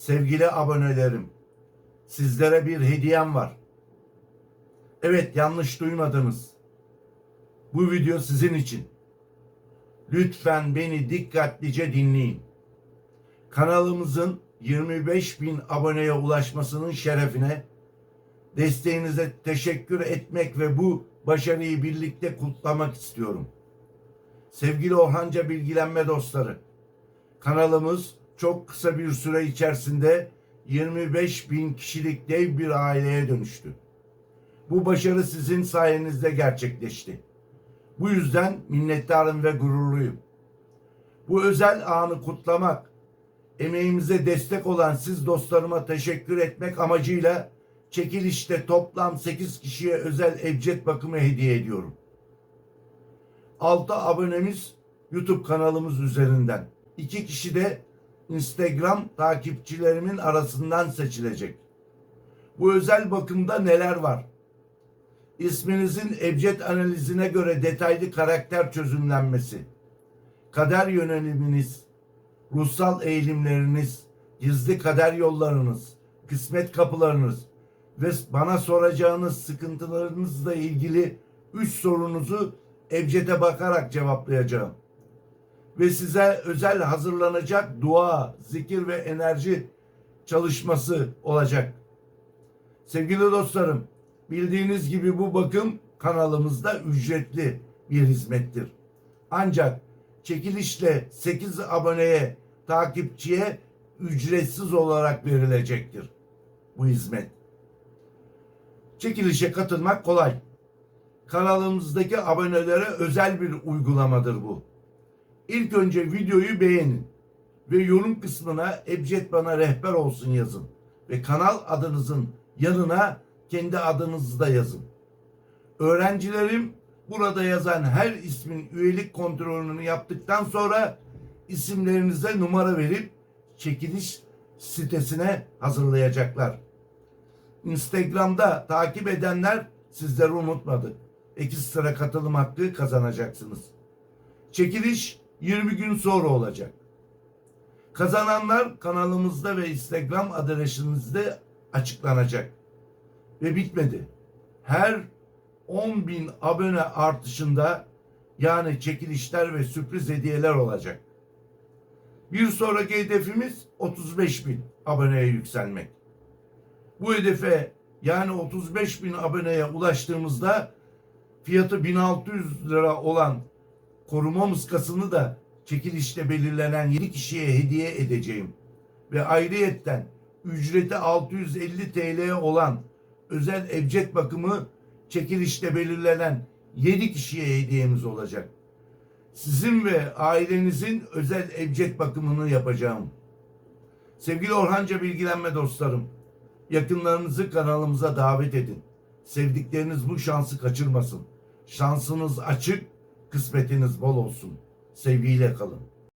Sevgili abonelerim, sizlere bir hediyem var. Evet, yanlış duymadınız. Bu video sizin için. Lütfen beni dikkatlice dinleyin. Kanalımızın 25 bin aboneye ulaşmasının şerefine desteğinize teşekkür etmek ve bu başarıyı birlikte kutlamak istiyorum. Sevgili Orhanca Bilgilenme dostları, kanalımız çok kısa bir süre içerisinde 25 bin kişilik dev bir aileye dönüştü. Bu başarı sizin sayenizde gerçekleşti. Bu yüzden minnettarım ve gururluyum. Bu özel anı kutlamak, emeğimize destek olan siz dostlarıma teşekkür etmek amacıyla çekilişte toplam 8 kişiye özel ebced bakımı hediye ediyorum. 6 abonemiz YouTube kanalımız üzerinden. 2 kişi de Instagram takipçilerimin arasından seçilecek. Bu özel bakımda neler var? İsminizin ebced analizine göre detaylı karakter çözümlenmesi, kader yöneliminiz, ruhsal eğilimleriniz, gizli kader yollarınız, kısmet kapılarınız ve bana soracağınız sıkıntılarınızla ilgili üç sorunuzu ebcede bakarak cevaplayacağım. Ve size özel hazırlanacak dua, zikir ve enerji çalışması olacak. Sevgili dostlarım, bildiğiniz gibi bu bakım kanalımızda ücretli bir hizmettir. Ancak çekilişle 8 aboneye, takipçiye ücretsiz olarak verilecektir bu hizmet. Çekilişe katılmak kolay. Kanalımızdaki abonelere özel bir uygulamadır bu. İlk önce videoyu beğenin ve yorum kısmına Ebced bana rehber olsun yazın ve kanal adınızın yanına kendi adınızı da yazın. Öğrencilerim burada yazan her ismin üyelik kontrolünü yaptıktan sonra isimlerinize numara verip çekiliş sitesine hazırlayacaklar. Instagram'da takip edenler sizleri unutmadı. Ekstra katılım hakkı kazanacaksınız. Çekiliş 20 gün sonra olacak. Kazananlar kanalımızda ve Instagram adresimizde açıklanacak. Ve bitmedi. Her 10 bin abone artışında yani çekilişler ve sürpriz hediyeler olacak. Bir sonraki hedefimiz 35 bin aboneye yükselmek. Bu hedefe yani 35 bin aboneye ulaştığımızda fiyatı 1600 lira olan koruma muskasını da çekilişte belirlenen 7 kişiye hediye edeceğim. Ve ayrıyetten ücreti 650 TL olan özel ebced bakımı çekilişte belirlenen 7 kişiye hediyemiz olacak. Sizin ve ailenizin özel ebced bakımını yapacağım. Sevgili Orhanca bilgilenme dostlarım, yakınlarınızı kanalımıza davet edin. Sevdikleriniz bu şansı kaçırmasın. Şansınız açık, kısmetiniz bol olsun. Sevgiyle kalın.